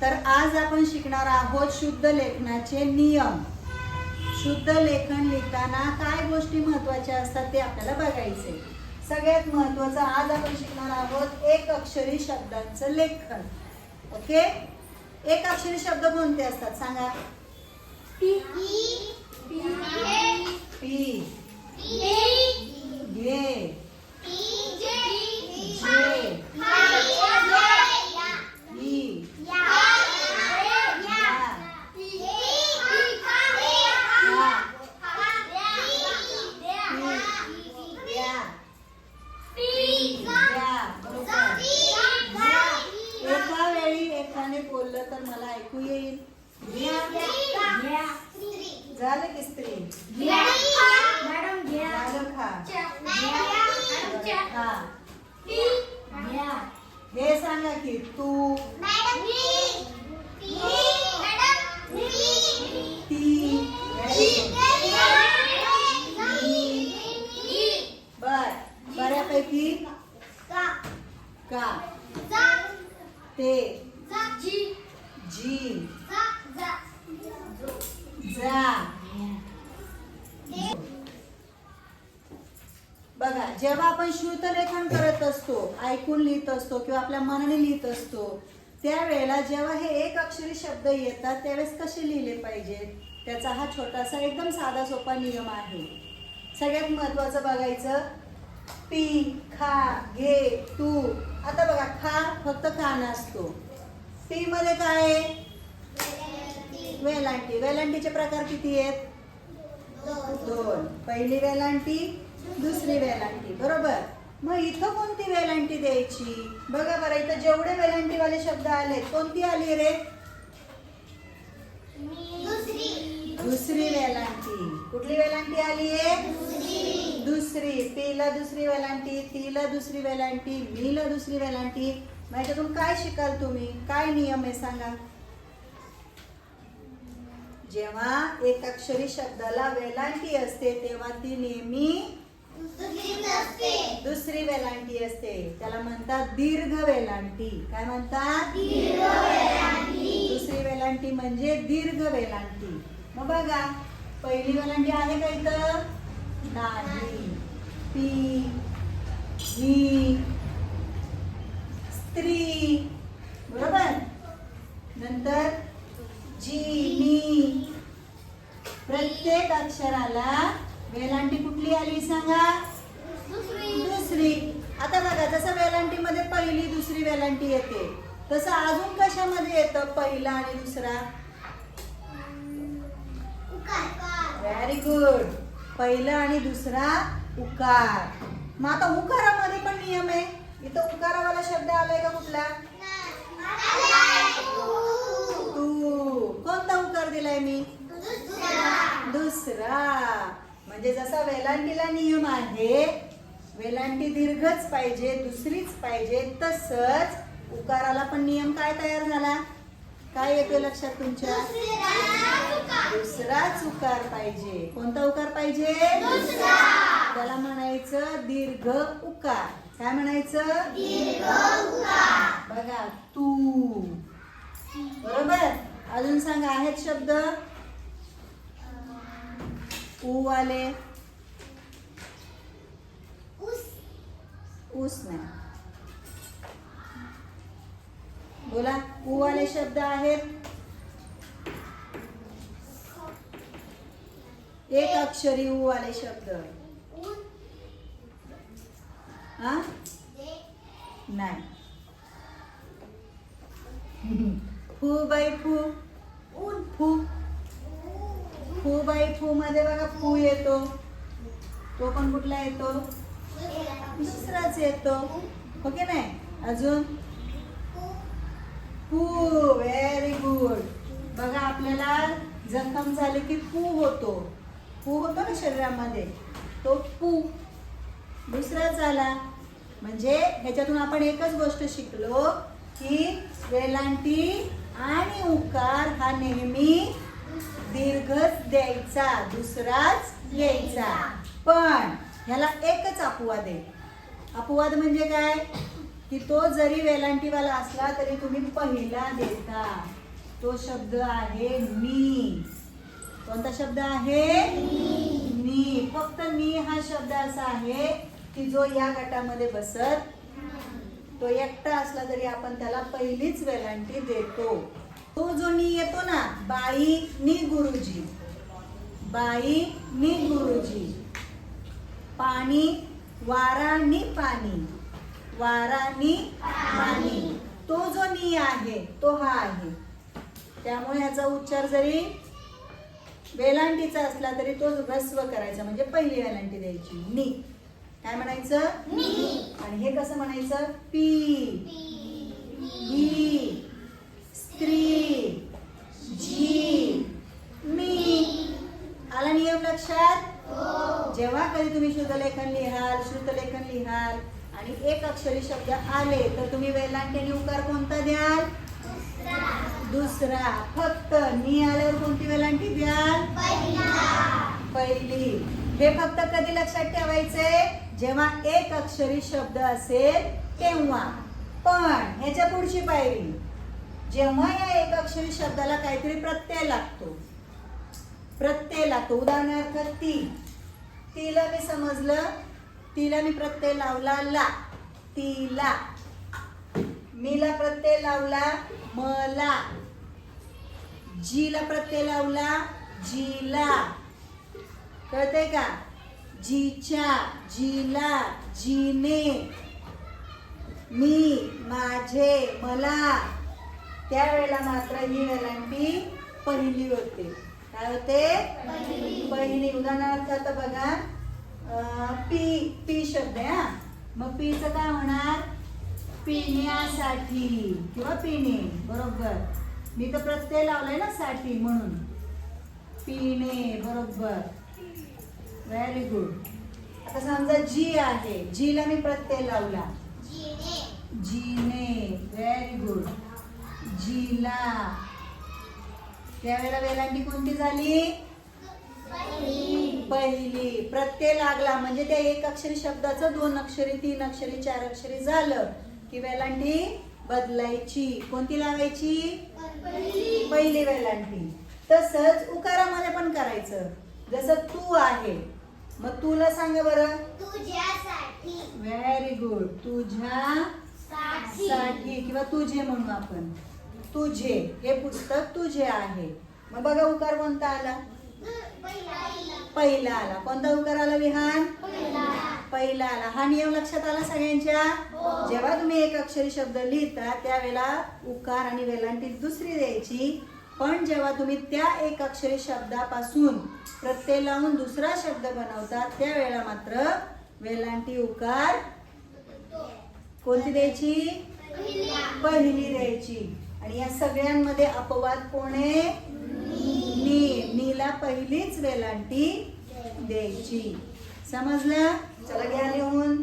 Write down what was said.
तर आज आपण शिकणार आहोत शुद्ध लेखनाचे नियम. शुद्ध लेखन लिहिताना काय गोष्टी महत्त्वाच्या असतात ते आपल्याला बघायचे सगळ्यात महत्वाचं आज आपण शिकणार आहोत एक अक्षरी शब्दांचं लेखन. ओके? एक अक्षरी शब्द कोणते असतात सांगा? पी. घे. जे ई या या बरोबर एका वेळी एकाने बोललं तर मला ऐकू येईल घ्या. झालं की स्त्री? झालं खा हा. हे सांगा की ती बर बऱ्यापैकी का ते जी जा बघा जेव्हा आपण श्रुतलेखन करत असतो ऐकून लिहित असतो किंवा आपल्या मनाने लिहित असतो त्यावेळेला जेव्हा हे एक अक्षरी शब्द येतात त्यावेळेस कसे लिहिले पाहिजेत त्याचा हा छोटासा एकदम साधा सोपा नियम आहे. सगळ्यात महत्वाचं बघायचं पी खा घे तू. आता बघा खा फक्त खाना असतो पी मध्ये काय आहे? वेलांटी. वेलांटीचे प्रकार किती आहेत? दोन. पहिली वेलांटी दुसरी वेलांटी. बरोबर? मग इथं कोणती वेलांटी द्यायची? बघा बरं इथं जेवढे वेलांटीवाले शब्द आले कोणती आली रे? दुसरी. वेलांटी. कुठली वेलांटी आली आहे? दुसरी. पीला दुसरी वेलांटी तीला दुसरी वेलांटी मीला दुसरी वेलांटी. मग याच्यातून काय शिकाल तुम्ही? काय नियम आहे सांगा. जेव्हा एक अक्षरी शब्दाला वेलांटी असते तेव्हा ती नेहमी दुसरी वेलांटी असते. त्याला म्हणतात दीर्घ वेलांटी. काय म्हणतात? दुसरी वेलांटी म्हणजे दीर्घ वेलांटी. मग बघा पहिली वेलांटी आहे का इथं? नाही पी ही स्त्री बरोबर नंतर जी नी प्रत्येक अक्षराला वेलांटी कुठली आली सांगा दुसरी आता बघा जसं वेलांटी मध्ये पहिली दुसरी वेलांटी येते. तसं अजून कशामध्ये येतं पहिला आणि दुसरा? व्हेरी गुड पहिला आणि दुसरा उकार. मग आता उकारामध्ये पण नियम आहे. इथं उकारावाला शब्द आलाय का कुठला? तू. कोणता उकार दिलाय मी? दुसरा. म्हणजे जसा वेलांटीला नियम आहे वेलांटी दीर्घच पाहिजे दुसरीच पाहिजे तसंच उकाराला पण नियम काय तयार झाला? काय येते लक्षात तुमच्या? दुसराच उकार पाहिजे. कोणता उकार पाहिजे? त्याला म्हणायचं दीर्घ उकार. काय म्हणायचं? बघा तू. बरोबर? अजून सांगा आहेत शब्द? ऊ आले. ऊस नाही बोला ऊ वाले शब्द आहेत. एक अक्षरी ऊ वाले शब्द. हा? नाही. फू बाय फू. फू. फू बाई फू मध्ये बघा फू येतो. तो पण कुठला येतो? दुसराच येतो. ओके की नाही? अजून? पू व्हेरी गुड बघा आपल्याला जखम झाली की पू होतो. पू होतो ना शरीरामध्ये. तो पू. दुसरा झाला. म्हणजे ह्याच्यातून आपण एकच गोष्ट शिकलो की वेलांटी आणि उकार हा नेहमी दीर्घच द्यायचा. दुसराच यायचा पण ह्याला एकच अपवाद आहे. अपवाद म्हणजे काय? की तो जरी वेलांटीवाला असला तरी तुम्ही पहिला देता. तो शब्द आहे मी. कोणता शब्द आहे? मी. फक्त मी हा शब्द असा आहे की जो या गटामध्ये बसत तो एकटा असला तरी आपण त्याला पहिलीच वेलांटी देतो. तो जो नी येतो ना बाई नी गुरुजी. बाई नी गुरुजी. पाणी वारा नी पाणी. वारा नी पाणी. तो जो नी आहे तो हा आहे. त्यामुळे ह्याचा उच्चार जरी वेलांटीचा असला तरी तो ह्रस्व करायचा म्हणजे पहिली वेलांटी द्यायची. नी. काय म्हणायचं? आणि हे कसं म्हणायचं? पी. ही स्त्री. जी. मी. आला नियम लक्षात? जेव्हा कधी तुम्ही शुद्धलेखन लिहाल श्रुतलेखन लिहाल आणि एक अक्षरी शब्द आले तर तुम्ही वेलांटी आणि उकार कोणता द्याल? दुसरा. फक्त नी आल्यावर कोणती वेलांटी द्याल? पहिली. हे फक्त कधी लक्षात ठेवायचे? जेव्हा एक अक्षरी शब्द असेल तेव्हा. पण ह्याच्या पुढची पायरी. जेव्हा या एक अक्षरी शब्दाला काहीतरी प्रत्यय लागतो. प्रत्यय लागतो. उदाहरणार्थ ती. तिला मी समजलं. तिला मी प्रत्यय लावला ला. तिला. मीला प्रत्यय लावला मला. जीला प्रत्यय लावला जीला. कळतंय का? जीच्या जीला जीने. मी माझे मला. त्यावेळेला मात्र ही वेलांटी पहिली होते. काय होते? पहिली उदाहरणार्थ आता बघा पी पी शब्द आहे हा. मग पीचं काय होणार? पिण्यासाठी किंवा पिणे बरोबर. मी तर प्रत्यय लावलाय ना साठी म्हणून. पिणे बरोबर. व्हेरी गुड आता समजा जी आहे जीला मी प्रत्यय लावला. जीने व्हेरी गुड जीला. त्यावेळेला वेलांटी कोणती झाली? पहिली. प्रत्यय लागला. म्हणजे त्या एक अक्षरी शब्दाचं दोन अक्षरी तीन अक्षरी चार अक्षरी झालं की वेलांटी बदलायची. कोणती लावायची? पहिली वेलांटी तसंच उकारामध्ये पण करायचं. जसं तू आहे. मग तुला सांगा बरं. तुझ्यासाठी. व्हेरी गुड तुझ्या साठी साठी. किंवा तुझे म्हणू आपण. तुझे हे पुस्तक तुझे आहे. मग बघा उकार कोणता आला? पहिला आला. कोणता उकार आला विहान? पहिला आला. हा नियम लक्षात आला सगळ्यांच्या? जेव्हा तुम्ही एक अक्षरी शब्द लिहिता त्यावेळेला उकार आणि वेलांटी दुसरी द्यायची. पण जेव्हा तुम्ही त्या एक अक्षरी शब्दापासून प्रत्यय लावून दुसरा शब्द बनवता त्यावेळेला मात्र वेलांटी उकार कोणती द्यायची? पहिली द्यायची. आणि या सगळ्यांमध्ये अपवाद कोण? आहे नी नीला पहिलीच वेलांटी द्यायची. समजलं? चला घ्या लिहून.